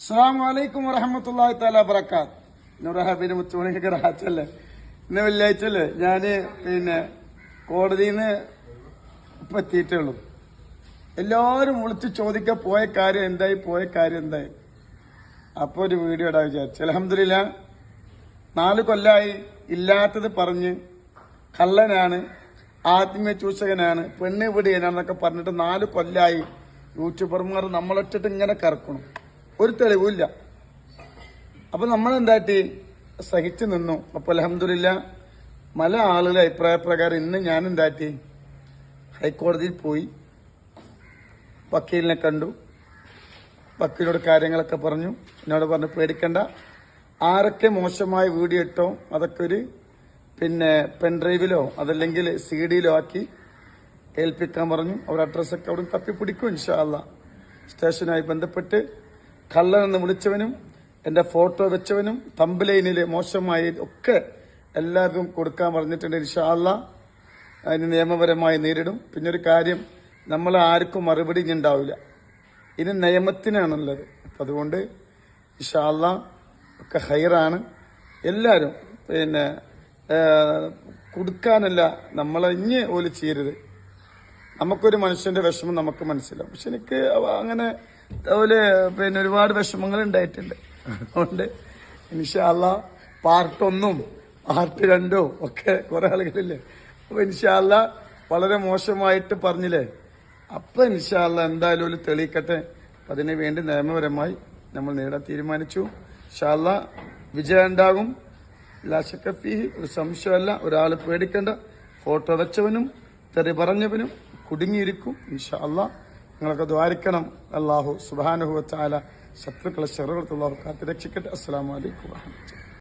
അസ്സാം വലൈക്കും താല താല ബറക്കാത്ത് നൂറഹാബിന് മുത്തുമണിക്ക് റാച്ചല്ലേ ഇന്ന് വെള്ളിയാഴ്ച അല്ലേ? ഞാൻ പിന്നെ കോടതിയിൽ നിന്ന് എത്തിയിട്ടേ ഉള്ളൂ എല്ലാവരും വിളിച്ച് ചോദിക്കാൻ പോയ കാര്യം എന്തായി പോയ കാര്യം എന്തായി? അപ്പോൾ ഒരു വീഡിയോ ഇടാൻ വിചാരിച്ചു. അലഹമില്ല നാല് കൊല്ലായി ഇല്ലാത്തത് പറഞ്ഞ് കള്ളനാണ് ആത്മീയ ചൂഷകനാണ് പെണ്ണ് പിടിയനാണെന്നൊക്കെ പറഞ്ഞിട്ട് നാല് കൊല്ലായി. യൂട്യൂബർമാർ നമ്മളിട്ടിട്ട് ഇങ്ങനെ കറക്കണം. ഒരു തെളിവില്ല അപ്പൊ നമ്മൾ എന്താട്ടി സഹിച്ചു നിന്നു. അപ്പൊ അലഹമില്ല പല ആളുകളുടെ അഭിപ്രായ പ്രകാരം ഇന്ന് ഞാൻ എന്താട്ടി ഹൈക്കോടതിയിൽ പോയി. വക്കീലിനെ കണ്ടു. വക്കീലോട് കാര്യങ്ങളൊക്കെ പറഞ്ഞു. എന്നോട് പറഞ്ഞു പേടിക്കണ്ട. ആരൊക്കെ മോശമായ വീഡിയോ ഇട്ടോ അതൊക്കെ ഒരു പിന്നെ പെൻഡ്രൈവിലോ അതല്ലെങ്കിൽ സി ഡിയിലോ ആക്കി ഏൽപ്പിക്കാൻ പറഞ്ഞു. അവർ അഡ്രസ്സൊക്കെ അവിടെ തപ്പിപ്പിടിക്കും ഇൻഷാല്ല സ്റ്റേഷനുമായി ബന്ധപ്പെട്ട് കള്ളനെന്ന് വിളിച്ചവനും എന്റെ ഫോട്ടോ വെച്ചവനും തമ്പലൈനിൽ മോശമായ ഒക്കെ എല്ലാവർക്കും കൊടുക്കാൻ പറഞ്ഞിട്ടുണ്ട് ഇൻഷാല്ല അതിന് നിയമപരമായി നേരിടും. പിന്നെ ഒരു കാര്യം നമ്മൾ ആർക്കും മറുപടി ഇനി ഉണ്ടാവില്ല. ഇനി നിയമത്തിനാണുള്ളത്. അപ്പം അതുകൊണ്ട് ഇഷാല്ല ഒക്കെ ഹൈറാണ്. എല്ലാവരും പിന്നെ കൊടുക്കാനല്ല നമ്മളെ ഇഞ്ഞ് ഓൽ ചെയ്യരുത്. നമുക്കൊരു മനുഷ്യന്റെ വിഷമം നമുക്ക് മനസ്സിലാവും. പക്ഷെ എനിക്ക് അങ്ങനെ അതുപോലെ പിന്നെ ഒരുപാട് വിഷമങ്ങൾ ഉണ്ടായിട്ടുണ്ട്. അതുകൊണ്ട് ഇൻഷാല്ല പാർട്ട് ഒന്നും പാർട്ട് രണ്ടോ ഒക്കെ കുറെ ആളുകളില്ലേ? അപ്പൊ ഇൻഷാല്ല വളരെ മോശമായിട്ട് പറഞ്ഞില്ലേ? അപ്പൊ ഇൻഷാല്ല എന്തായാലും ഒരു തെളിയിക്കട്ടെ. അതിനു വേണ്ടി നിയമപരമായി നമ്മൾ നേടാൻ തീരുമാനിച്ചു. ഇൻഷാല്ല വിജയം ഉണ്ടാകും. ലാശക്കഫി ഒരു സംശയമല്ല. ഒരാൾ പേടിക്കേണ്ട. ഫോട്ടോ വെച്ചവനും തെറി പറഞ്ഞവനും കുടുങ്ങിയിരിക്കും. ഇൻഷാ അല്ലാ നിങ്ങളൊക്കെ ദ്വാരിക്കണം. അള്ളാഹു സുബാനുഹുവ ചാല ശത്രുക്കളെ ചെറുകളത്ത് അള്ളാഹു രക്ഷിക്കട്ടെ അസ്സാം വലൈക്കും